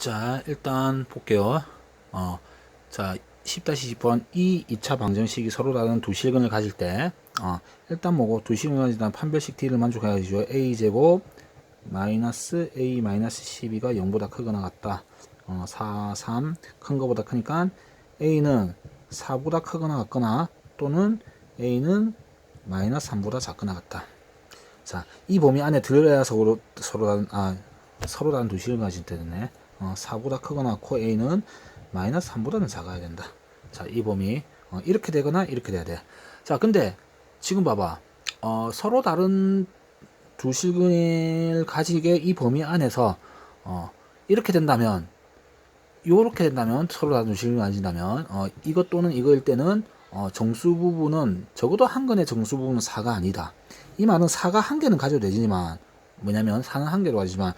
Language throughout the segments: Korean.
자, 일단 볼게요. 어, 자, 10-10번 이 2차 방정식이 서로 다른 두 실근을 가질 때, 어, 일단 뭐고 두 실근을 가질 때 판별식 D를 만족해가지고 A제곱 마이너스 A 마이너스 12가 0보다 크거나 같다. 어, 4, 3, 큰 거보다 크니까 A는 4보다 크거나 같거나 또는 A는 마이너스 3보다 작거나 같다. 자, 이 범위 안에 들어야 서로, 서로 다른, 아, 서로 다른 두 식을 가질 때네. 어, 4보다 크거나 코 A는 마이너스 3보다는 작아야 된다. 자, 이 범위, 어, 이렇게 되거나 이렇게 돼야 돼. 자, 근데 지금 봐봐. 어, 서로 다른 두 실근을 가지게 이 범위 안에서, 어, 이렇게 된다면, 요렇게 된다면, 서로 다른 두 실근을 가진다면, 어, 이것 또는 이거일 때는, 어, 정수 부분은, 적어도 한 건의 정수 부분은 4가 아니다. 이 말은 4가 한 개는 가져도 되지만, 뭐냐면 4는 한 개로 가지만,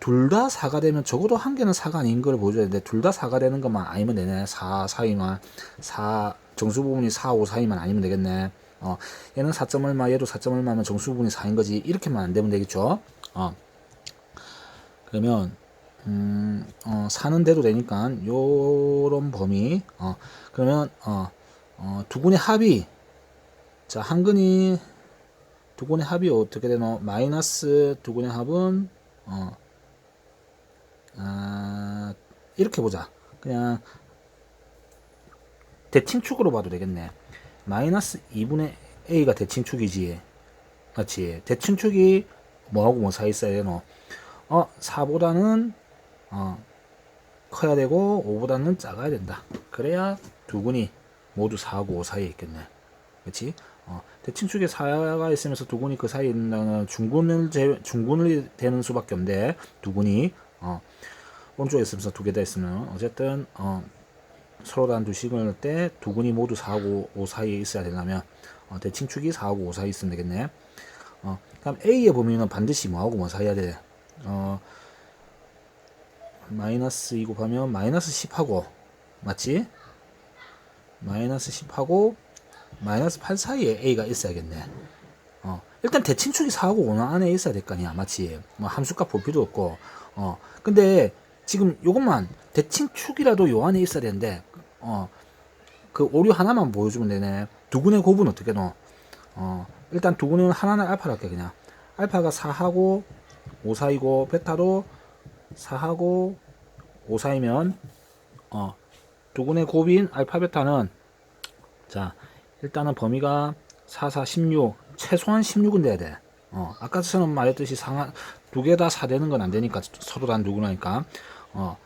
둘 다 4가 되면 적어도 한 개는 4가 아닌 걸 보여줘야 되는데, 둘 다 4가 되는 것만 아니면 되네. 4, 4이만, 4, 정수 부분이 4, 5, 4이만 아니면 되겠네. 어, 얘는 4점 얼마, 얘도 4점 얼마면 정수 부분이 4인 거지. 이렇게만 안 되면 되겠죠. 어. 그러면, 음, 어, 사는 대로 되니까, 요런 범위, 어, 그러면, 어, 어, 두 근의 합이, 자, 한 근이, 두 근의 합이 어떻게 되노? 마이너스 두 근의 합은, 어, 아, 이렇게 보자. 그냥, 대칭축으로 봐도 되겠네. 마이너스 2분의 a가 대칭축이지. 맞지? 대칭축이 뭐하고 뭐 사이 있어야 되노? 어, 4보다는, 어, 커야 되고, 5보다는 작아야 된다. 그래야 두근이 모두 4하고 5 사이에 있겠네. 그치? 어, 대칭축에 4가 있으면서 두근이 그 사이에 있는 중군을 제, 중군을 되는 수밖에 없는데, 두근이, 어, 오른쪽에 있으면서 두 개 다 있으면, 어쨌든, 어, 서로 다른 두 식을 때 두근이 모두 4하고 5 사이에 있어야 되려면 어, 대칭축이 4하고 5 사이에 있으면 되겠네. 어, 그럼 A의 범위는 반드시 뭐하고 뭐 사이야 돼? 어, 마이너스 2 곱하면 마이너스 10하고 맞지? 마이너스 10하고 마이너스 8 사이에 A가 있어야겠네. 어, 일단 대칭축이 4하고 5 안에 있어야 될 거 아니야. 맞지? 뭐 함수값 볼 필요 없고. 어, 근데 지금 요것만 대칭축이라도 요 안에 있어야 되는데 어, 그 오류 하나만 보여주면 되네. 두근의 곱은 어떻게 넣어? 어, 일단 두근은 하나는 알파로 할게, 그냥. 알파가 4하고 5 사이고, 베타도 4하고 5 사이면, 어, 두근의 곱인 알파 베타는, 자, 일단은 범위가 4, 4, 16, 최소한 16은 돼야 돼. 어, 아까 저는 말했듯이 상한, 두개 다 4 되는 건 안 되니까, 서로 단 두근하니까. 어,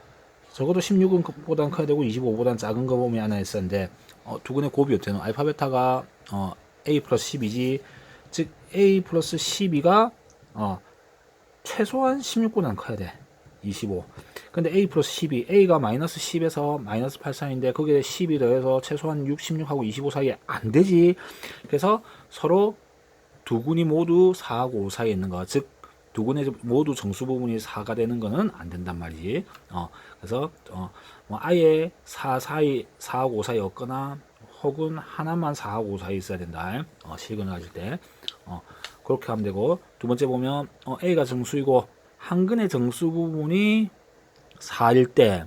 적어도 16은 보단 커야 되고 25보단 작은 거 보면 하나 있었는데 어, 두 근의 곱이 어때요? 알파 베타가 어, a 플러스 12지 즉 a 플러스 12가 어, 최소한 16보단 커야 돼 25 근데 a 플러스 12 a가 마이너스 10에서 마이너스 8 사이인데 거기에 12 더해서 최소한 6, 16하고 25 사이에 안 되지 그래서 서로 두 군이 모두 4하고 5 사이에 있는 거 즉 두 군의 모두 정수 부분이 4가 되는 거는 안 된단 말이지. 어, 그래서, 어, 뭐 아예 4 사이, 4하고 5 사이 없거나, 혹은 하나만 4하고 5 사이 있어야 된다. 어, 실근을 가질 때. 어, 그렇게 하면 되고, 두 번째 보면, 어, A가 정수이고, 한근의 정수 부분이 4일 때,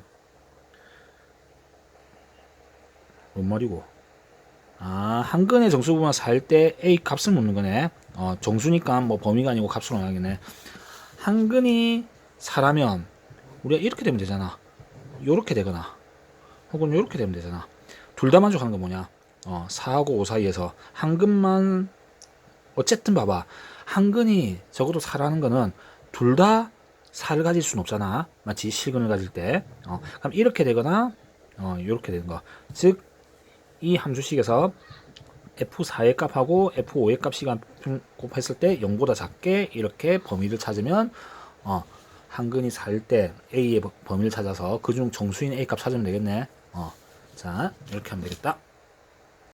뭔 말이고? 아, 한근의 정수 부분은 4일 때 A 값을 묻는 거네. 어, 정수니까 뭐 범위가 아니고 값으로 나가겠네. 한 근이 4라면 우리가 이렇게 되면 되잖아. 요렇게 되거나 혹은 요렇게 되면 되잖아. 둘 다 만족하는 건 뭐냐? 어, 4하고 5 사이에서 한 근만 어쨌든 봐봐. 한 근이 적어도 4라는 거는 둘다 4를 가질 수는 없잖아. 마치 실근을 가질 때. 어, 그럼 이렇게 되거나 어, 요렇게 되는 거. 즉 이 함수식에서 F4의 값하고 F5의 값 시간 곱했을 때 0보다 작게 이렇게 범위를 찾으면 어, 한근이 4일 때 A의 범위를 찾아서 그중 정수인 A 값 찾으면 되겠네. 어, 자 이렇게 하면 되겠다.